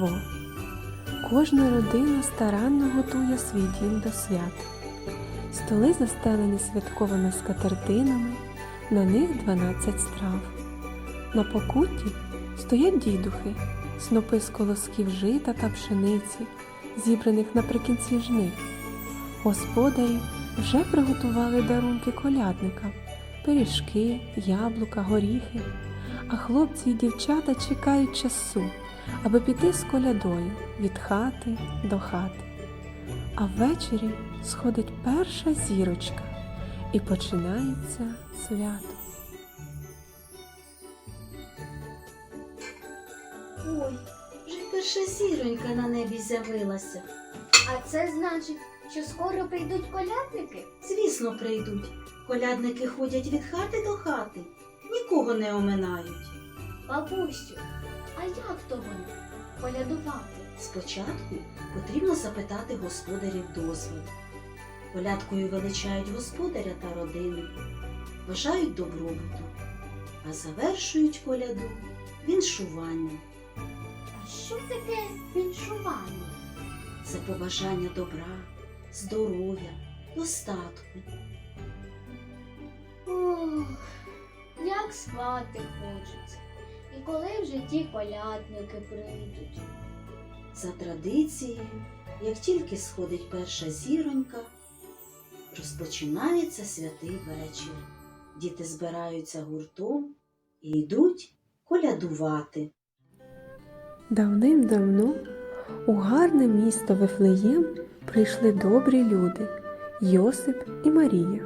Різдво. Кожна родина старанно готує свій дім до свят. Столи застелені святковими скатертинами, на них 12 страв. На покутті стоять дідухи, снопи з колосків жита та пшениці, зібраних наприкінці жнив. Господарі вже приготували дарунки колядникам, пиріжки, яблука, горіхи, а хлопці і дівчата чекають часу, аби піти з колядою від хати до хати. А ввечері сходить перша зірочка і починається свято. Ой, вже перша зіронька на небі з'явилася. А це значить, що скоро прийдуть колядники? Звісно, прийдуть. Колядники ходять від хати до хати, нікого не оминають. Бабусю, а як то воно? Колядувати? Спочатку потрібно запитати господарів дозвіл. Колядкою величають господаря та родину, бажають добробуту, а завершують коляду віншуванням. А що таке віншування? Це побажання добра, здоров'я, достатку. Ох, як спати хочеться. І коли вже ті колядники прийдуть? За традицією, як тільки сходить перша зіронька, розпочинається святий вечір. Діти збираються гуртом і йдуть колядувати. Давним-давно у гарне місто Вифлеєм прийшли добрі люди Йосип і Марія.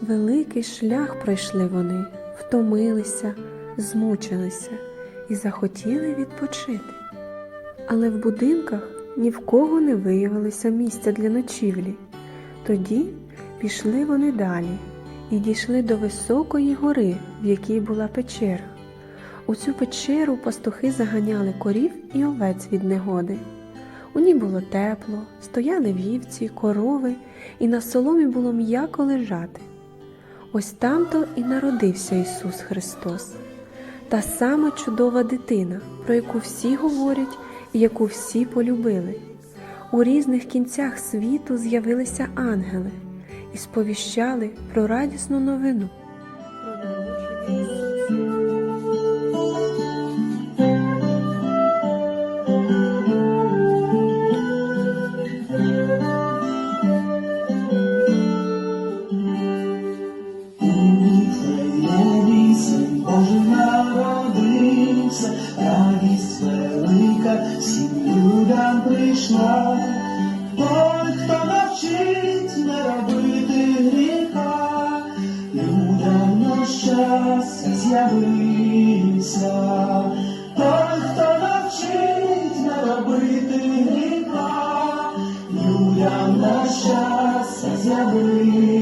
Великий шлях пройшли вони, втомилися, змучилися і захотіли відпочити. Але в будинках ні в кого не виявилося місця для ночівлі. Тоді пішли вони далі і дійшли до високої гори, в якій була печера. У цю печеру пастухи заганяли корів і овець від негоди. У ній було тепло, стояли вівці, корови, і на соломі було м'яко лежати. Ось там-то і народився Ісус Христос, та сама чудова дитина, про яку всі говорять і яку всі полюбили. У різних кінцях світу з'явилися ангели і сповіщали про радісну новину. Не робити гріха, людям на щастя з'явився.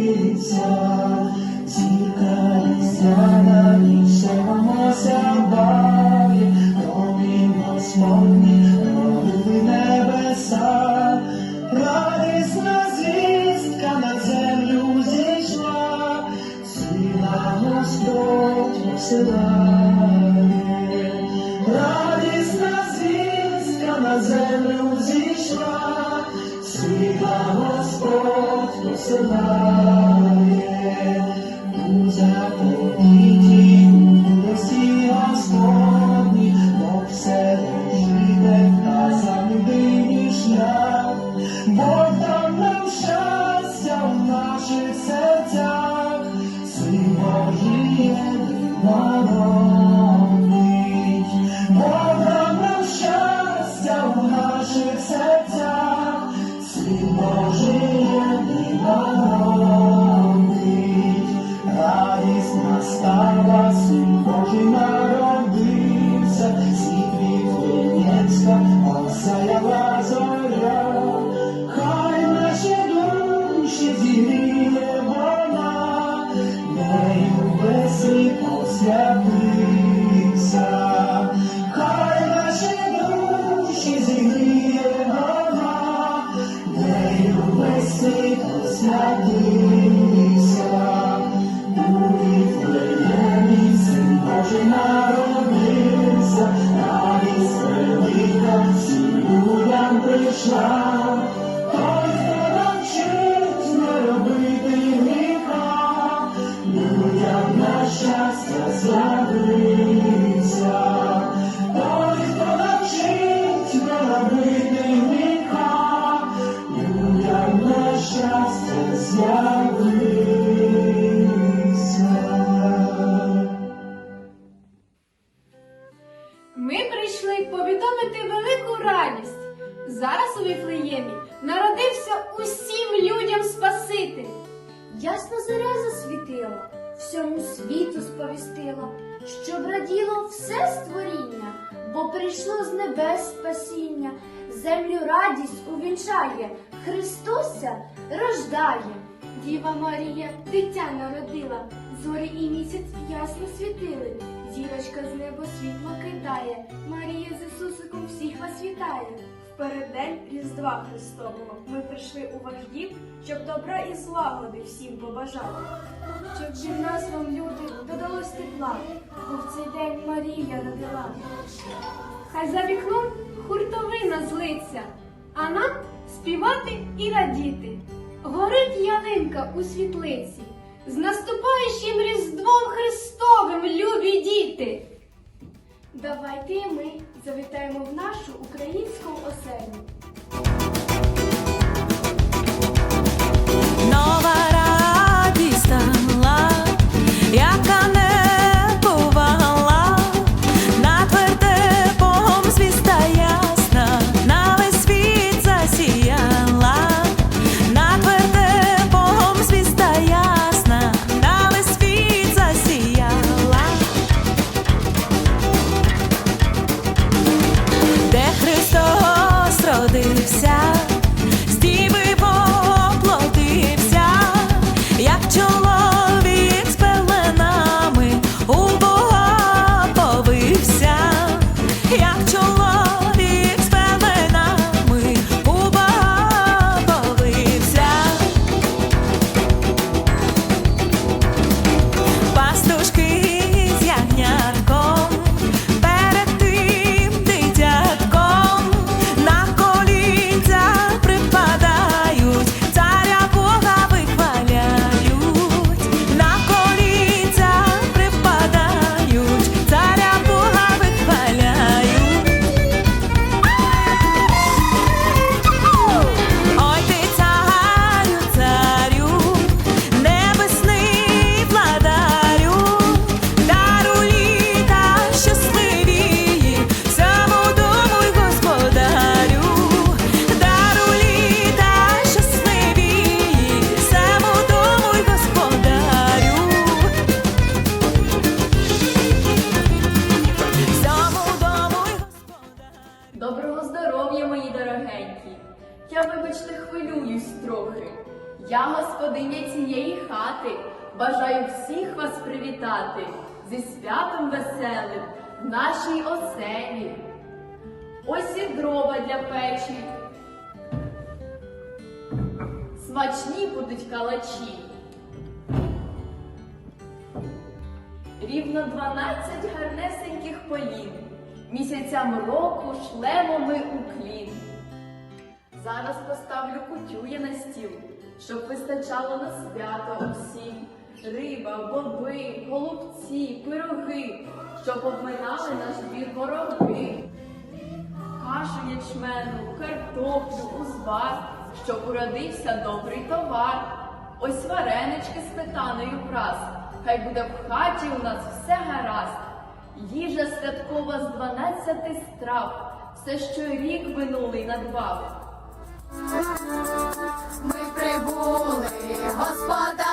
Землю зійшла, сила Господь посилає. У заповіті милості Господні, Бог все живе, нині шлях. Бог дав нам щастя в наших серцях, Син Божий народить. Світ освятився. Повідомити велику радість. Зараз у Віфлеємі народився усім людям Спаситель. Ясна зоря засвітила, всьому світу сповістила, щоб раділо все створіння, бо прийшло з небес спасіння, землю радість увінчає, Христося рождає. Діва Марія дитя народила, зорі і місяць ясно світили. Зірочка з неба світло кидає. Марія з Ісусиком всіх вас вітає. В переддень Різдва Христового ми прийшли у ваш дім, щоб добра і злагоди всім побажати. Щоб від нас вам, люди, додалось тепла, бо в цей день Марія родила. Хай за вікном хуртовина злиться, а нам співати і радіти. Горить ялинка у світлиці, з наступаючим Різдвом діти. Давайте ми завітаємо в нашу українську оселю. Хвилююсь трохи. Я господиня цієї хати. Бажаю всіх вас привітати зі святом веселим в нашій оселі. Ось і дрова для печі. Смачні будуть калачі. Рівно дванадцять гарнесеньких полін. Місяцям року шлемо ми у клін. Зараз поставлю кутю я на стіл, щоб вистачало на свято усім. Риба, боби, голубці, пироги, щоб обминали наш двір вороги. Кашу ячмену, картоплю, узвар, щоб уродився добрий товар. Ось варенички з сметаною враз, хай буде в хаті у нас все гаразд. Їжа святкова з дванадцяти страв, все, що рік минулий надбав. Ми прибули, господарю,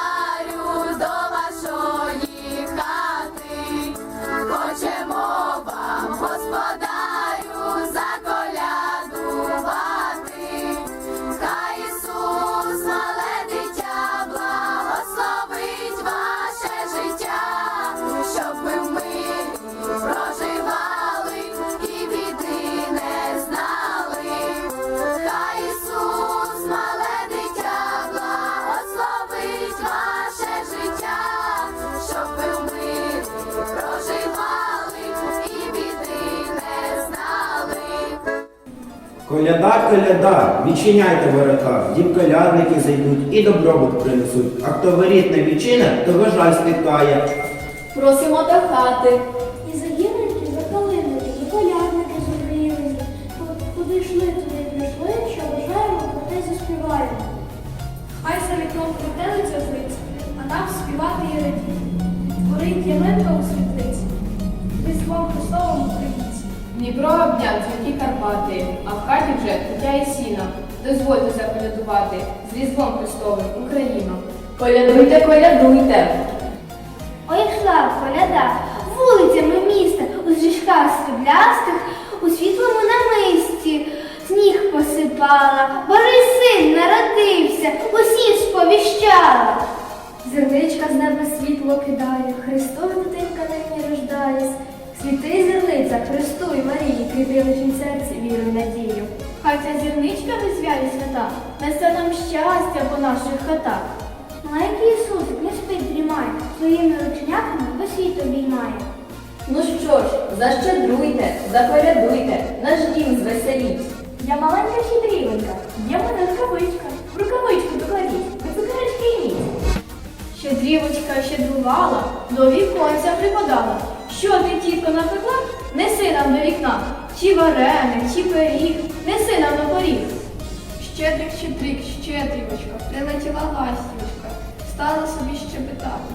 Коляда, коляда, відчиняйте ворота, дім колядники зайдуть і добробут принесуть. А хто воріт не відчине, то жаль спіткає. Просимо до хати. І за гірники, за калинники, за колядники зустрілися. Куди йшли, туди прийшли, що бажаємо, про те заспіваємо. Хай за вікном крутелиця злиться, а нам співати і радіти. Горить ялинка у Дніпро обняв дзвінки Карпати, а в хаті вже кутя і сіна. Дозвольте заколядувати з Різдвом Христовим Україну. Колядуйте, колядуйте! Ой, йшла коляда вулицями міста, у стрічках сріблястих, у світлому намисті. Сніг посипала, Божий син народився, усім сповіщала. Зерничка з неба світло кидає, Христова дитинка нині рождає. Світи зерниця, Христу і Марії, кріпи серці віру й надію. Хай ця зірничка визвяє свята, несе нам щастя по наших хатах. Маленький Ісусик не спить дрімає, своїми рученяками по світ обіймає. Ну що ж, защедруйте, заколядуйте, наш дім звеселіть. Я маленька щедрівенька, є мене рукавичка, в рукавичку докладіть, ви цукерочки йміть. Щедрівочка щедрувала, до віконця припадала. Що ти, тітко, напекла? Неси нам до вікна. Чи вареник, чи пиріг, неси нам на поріг. Щедрик, щедрик, щедрівочка, прилетіла ластівочка, стала собі щебетати.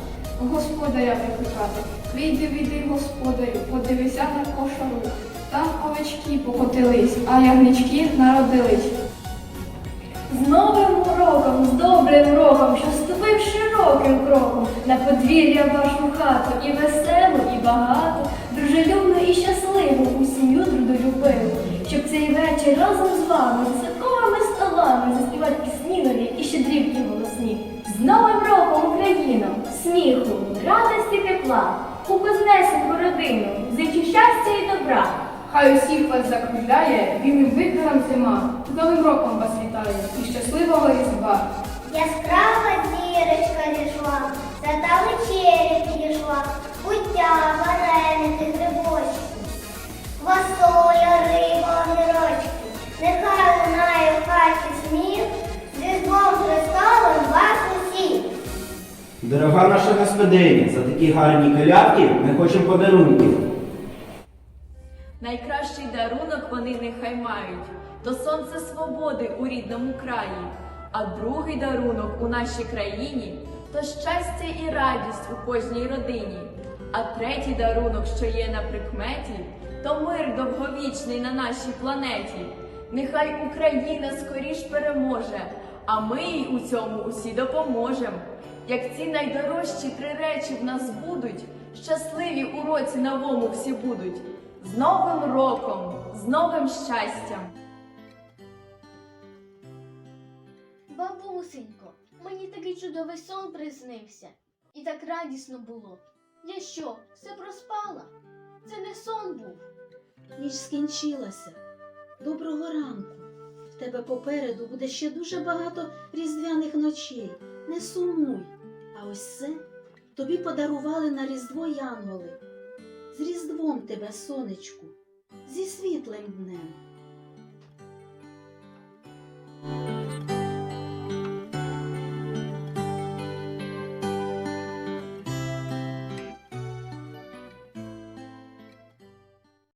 Господаря викликати. Вийди, вийди, господарю, подивися на кошару. Там овечки покотились, а ягнички народились. З новим роком, з добрим роком, що ступив широким кроком на подвір'я вашу хату, і веселу, і багату, дружелюбну і щасливу, у сім'ю трудолюбиву, щоб цей вечір разом з вами, за святковими столами, заспівати пісні нові і щедрівки голосні. З Новим роком Україно, сміху, радості тепла, у кузнесеньку родину, зичу щастя і добра. Хай усіх вас закружляє, вільним викликом зима. З Новим роком вас вітаю і щасливого різдва! Яскрава зірочка зійшла, свята вечеря підійшла, пуття, вареники, грибочки, квасоля, риба, огірочки. Нехай лунає в хаті сміх, з Різдвом Христовим вас усіх. Дорога наша господиня, за такі гарні колядки ми хочемо подарунків. Найкращий дарунок вони нехай мають, то сонце свободи у рідному краї, а другий дарунок у нашій країні то щастя і радість у кожній родині. А третій дарунок, що є на прикметі, то мир довговічний на нашій планеті. Нехай Україна скоріш переможе, а ми їй у цьому усі допоможем. Як ці найдорожчі три речі в нас будуть, щасливі у році новому всі будуть. З Новим роком, з новим щастям! Бабусенько, мені такий чудовий сон приснився. І так радісно було. Я що, все проспала? Це не сон був. Ніч скінчилася. Доброго ранку. В тебе попереду буде ще дуже багато різдвяних ночей. Не сумуй. А ось це тобі подарували на Різдво янголи. З Різдвом тебе, сонечку, зі світлим днем.